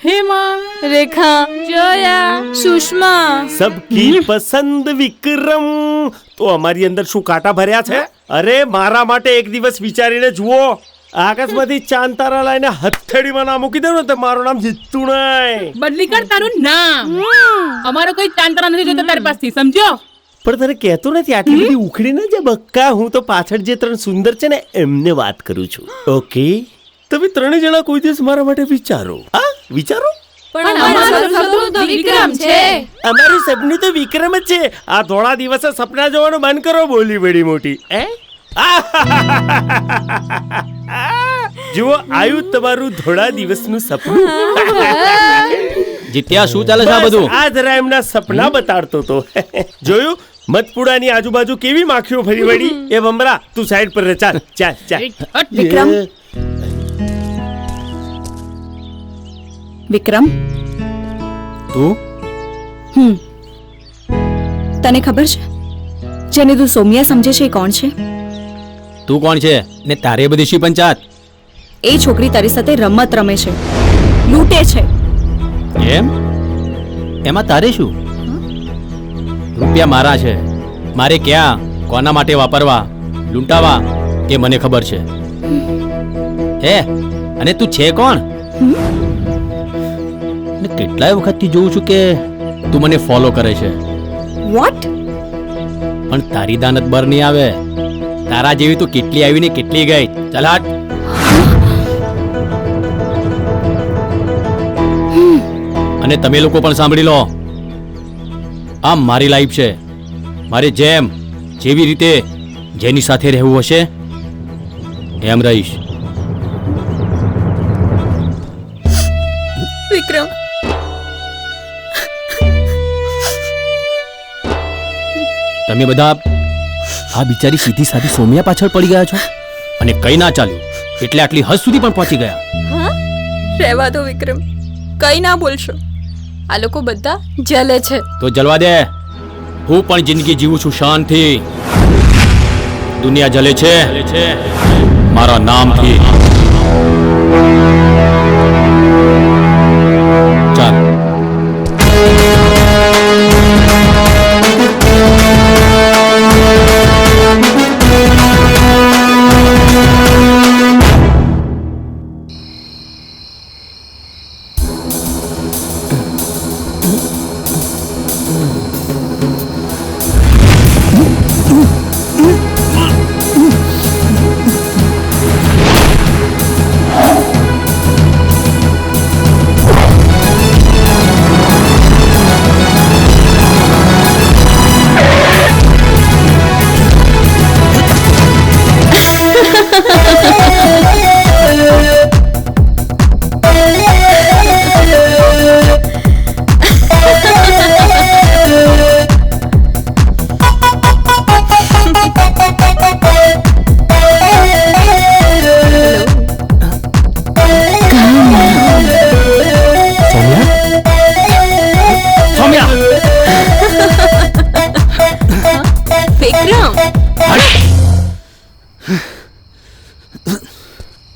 હેમા રેખા જોયા સુષ્મા સબકી પસંદ વિક્રમ તો અમારી અંદર શું કાંટા ભર્યા છે? અરે મારા માટે એક દિવસ વિચારીને જુઓ. આકાશમાંથી ચાંદ તારા લઈને હથેળીમાં નામ મૂકી દેવું તો મારું નામ જીતું નહીં. બદલી કર તારું નામ. અમારો કોઈ ચાંતરા નથી જોતો તારી પાસેથી સમજો? પણ તને કહેતો નથી આટલી બધી ઉખડી ને જે બક્કા હું તો પાછળ જે ત્રણ સુંદર છે ને એમને વાત કરું છું. ઓકે? તમે ત્રણેય જણા કોઈ દિવસ મારા માટે વિચારો. હા? વિચારો. પણ અમારો શત્રુ તો વિક્રમ છે. અમારું સપનું તો વિક્રમ જ છે. આ થોડા દિવસે સપના જોવાનું બંધ કરો બોલી બડી મોટી. હે? જુઓ આયુ તમારું થોડા દિવસનું સપનું. જીત્યા શું ચાલે છે આ બધું? આ જરા એમના સપના બતાડતો તો. જોયું? મતપુડાની આજુબાજુ કેવી માખીઓ ફરી વળી? એ બમરા તું સાઈડ પર રહે ચાલ ચાલ ચાલ. વિક્રમ વિક્રમ? તું? હમ. તને ખબર છે? જેને તું સોમિયા સમજે છે એ કોણ છે? તું કોણ છે? ને તારે બધી શી પંચાત એ છોકરી તારી સાથે રમત રમે છે. લૂંટે છે. એમ? એમાં તારે શું? રૂપિયા મારા છે. મારે ક્યાં કોના માટે વાપરવા લૂંટાવા એ મને ખબર છે. હે? અને તું છે કોણ? ને કેટલાય વખતથી જોઉં છું કે તું મને ફોલો કરે છે. વોટ પણ તારી દાનત બર નહીં આવે. તારા જેવી તો કેટલી આવી ને કેટલી ગઈ. ચાલ હટ. અને તમે લોકો પણ સાંભળી લો. આ મારી લાઈફ છે. મારે જેમ જેવી રીતે જેની સાથે રહેવું હશે એમ રહીશ. તમે બધા આ બિચારી સીધી સાધી સોમિયા પાછળ પડી ગયા છો? અને કઈ ના ચાલ્યું. એટલે આટલી હદ સુધી પણ પહોંચી ગયા. રહેવા દો વિક્રમ. કઈ ના બોલશો. આ લોકો બધા જલે છે. તો જલવા દે. હું પણ જિંદગી જીવું છું શાંતિ. દુનિયા જલે છે. મારા નામથી.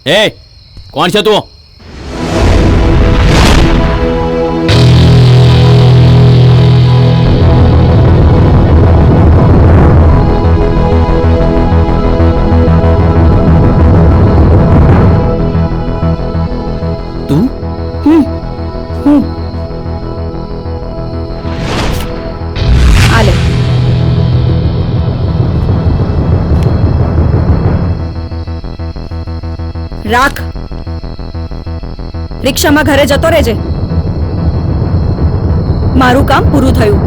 એ કોણ છે તું? તું? આલે રાખ. રિક્ષામાં ઘરે જતો રહેજે. મારું કામ પૂરું થયું.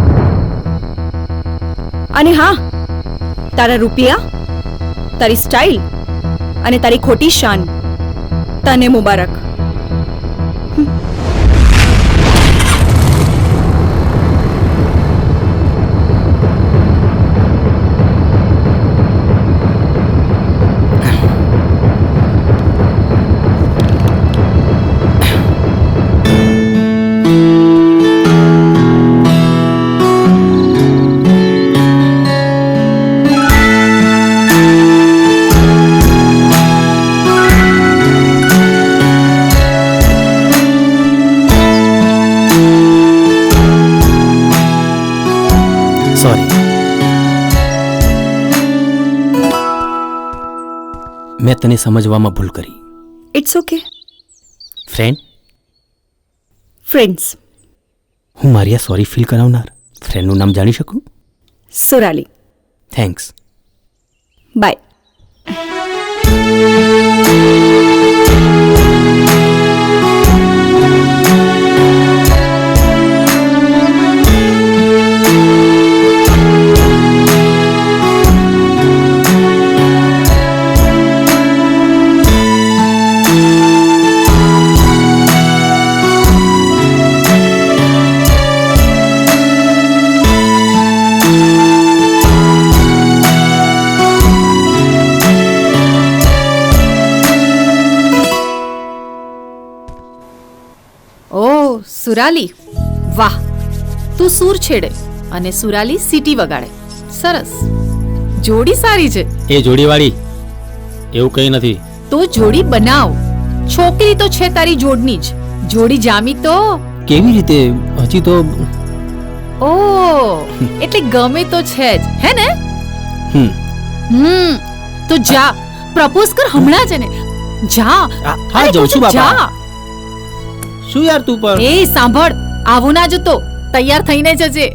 અને હા, તારા રૂપિયા, તારી સ્ટાઇલ અને તારી ખોટી શાન. તને મુબારક. સોરી મેં તને સમજવામાં ભૂલ કરી. ઇટ્સ ઓકે ફ્રેન્ડ ફ્રેન્ડ્સ હું મારી આ સોરી ફીલ કરાવનાર ફ્રેન્ડનું નામ જાણી શકું? સોરાલી થેન્ક્સ બાય સુરાલી વાહ તું સૂર છેડે અને સુરાલી સીટી વગાડે. સરસ. જોડી સારી છે. એ જોડીવાળી એવું કંઈ નથી. તો જોડી બનાવ. છોકરી તો છે તારી જોડની જ. જોડી જામી તો? કેવી રીતે? હજી તો ઓ એટલે ગમે તો છે જ. હે ને? હમ. હમ. તો જા પ્રપોઝ કર હમણાં જ ને જા. હા, જઉં છું બાપા જા. શું યાર તું પણ? એ સાંભળ. આવું ના જતો. તૈયાર થઈને જજે.